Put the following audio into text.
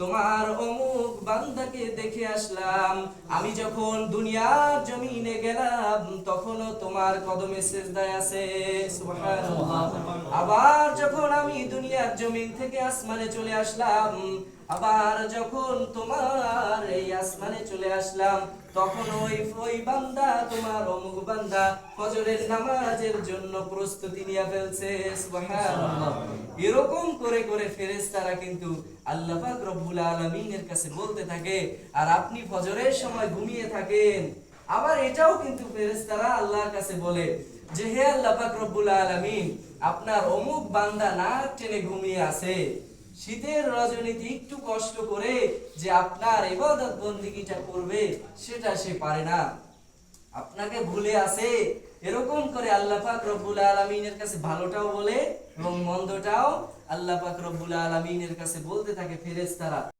তোমার অমুক বান্দাকে দেখে আসলাম। আমি যখন দুনিয়ার জমিনে গেলাম, তখনও তোমার কদমে সেজদায় আছে। আবার যখন আমি দুনিয়ার জমিন থেকে আসমানে চলে আসলাম, আবার যখন তোমার আসমানে চলে আসলাম। তখন ওই ওই বান্দা, তোমার অমুক বান্দা, ফজরের নামাজের জন্য প্রস্তুতি নিয়ে ফেলছে। এরকম করে করে ফেরেশতারা কিন্তু আল্লাহ পাক রব্বুল আলামিনের কাছে বলতে থাকে, আর আপনি ফজরের সময় ঘুমিয়ে থাকেন। আবার এটাও কিন্তু ফেরেশতারা আল্লাহর কাছে বলে যে, হে আল্লাহ পাক রব্বুল আলামিন, আপনার অমুক বান্দা নাক টেনে ঘুমিয়ে আছে। শীতের রজনীতে একটু কষ্ট করে যে আপনার এবাদত বন্দিগিটা করবে, সেটা সে পারে না। আপনাকে ভুলে আছে, এরকম করে আল্লাহ পাক রব্বুল আলমিনের কাছে ভালোটাও বলে এবং মন্দটাও আল্লাহ পাক রব্বুল আলমিনের কাছে বলতে থাকে ফেরেশতারা।